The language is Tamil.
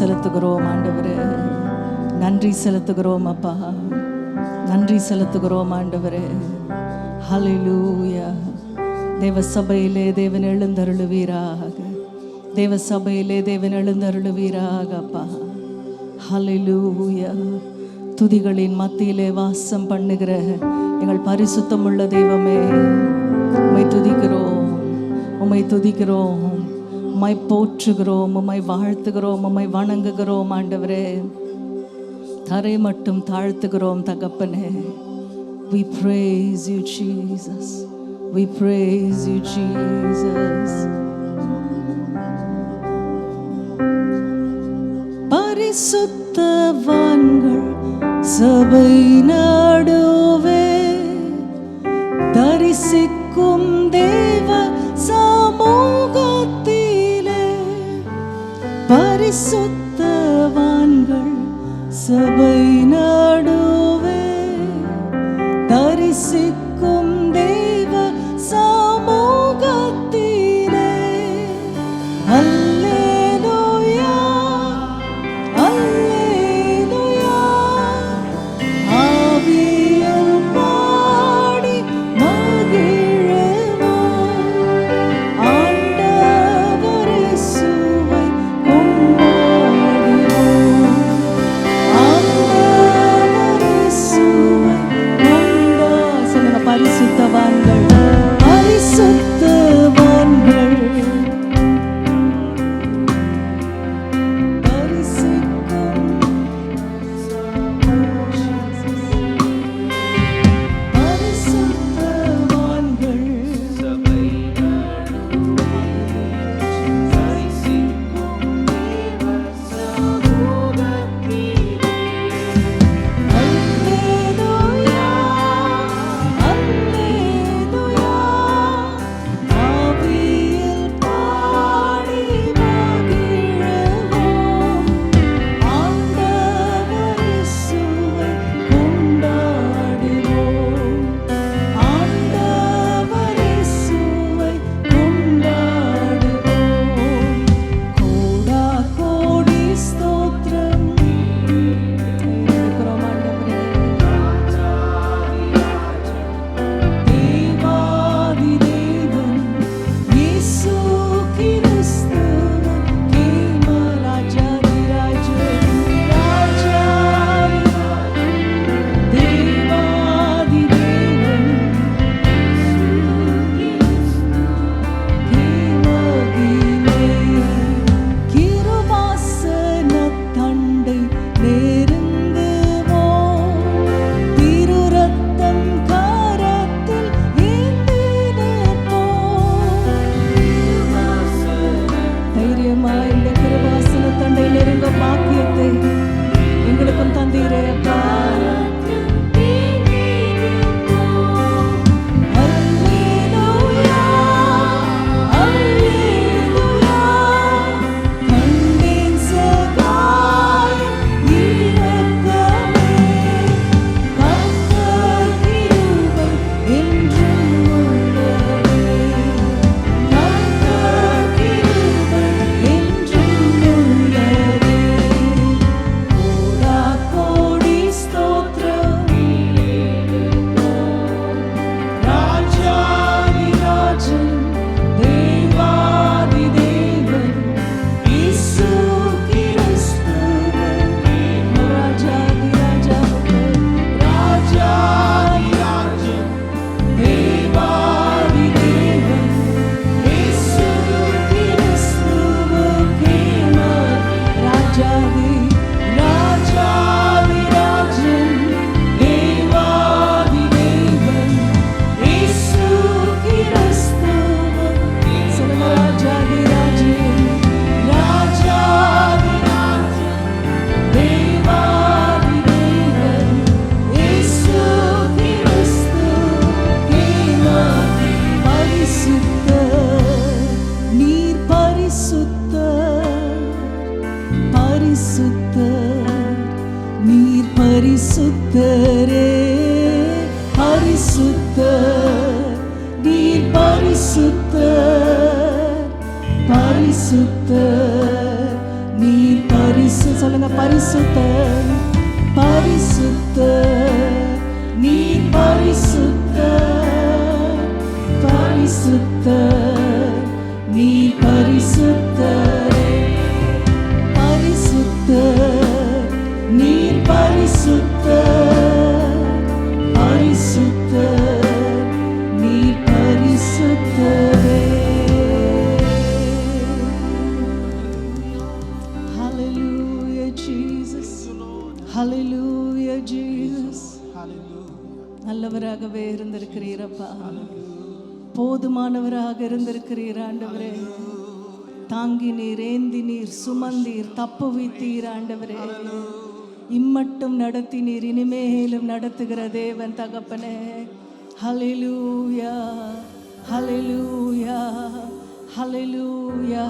செலுத்துகிறோம் ஆண்டவரே. நன்றி செலுத்துகிறோம் அப்பா. நன்றி செலுத்துகிறோம் ஆண்டவரே. ஹலிலூயா தேவ சபையிலே தேவன் எழுந்தருளுவீராக. தேவ சபையிலே தேவன் எழுந்தருளுவீராக அப்பா. ஹலிலூயா துதிகளின் மத்தியிலே வாசம் பண்ணுகிற எங்கள் பரிசுத்தமுள்ள தெய்வமே உம்மை துதிக்கிறோம் உம்மை துதிக்கிறோம். உம்மை போற்றுகிறோம் உம்மை வாழ்த்துகிறோம் உம்மை வணங்குகிறோம் ஆண்டவரே தரை மட்டும் தாழ்த்துகிறோம் தகப்பனே We praise you, Jesus. We praise you, Jesus. பரிசுத்தவான்கள் சபை நாடு సభైనాడు. பரிசுத்த பரிசுத்த நீ பரிசு சொல்லுங்க பரிசுத்த பரிசுத்த நீ பரிசுத்த பரிசுத்த நீ பரிசுத்த நல்லவராகவே இருந்திருக்கிறீரப்பா. போதுமானவராக இருந்திருக்கிறீர் ஆண்டவரே. தாங்கி நீர் ஏந்தி நீர் சுமந்தீர் தப்பு வைத்தீர் ஆண்டவரே. இம்மட்டும் நடத்தி நீர் இனிமேலும் நடத்துகிற தேவன் தகப்பனே. ஹலிலூயா ஹலிலூயா ஹலிலூயா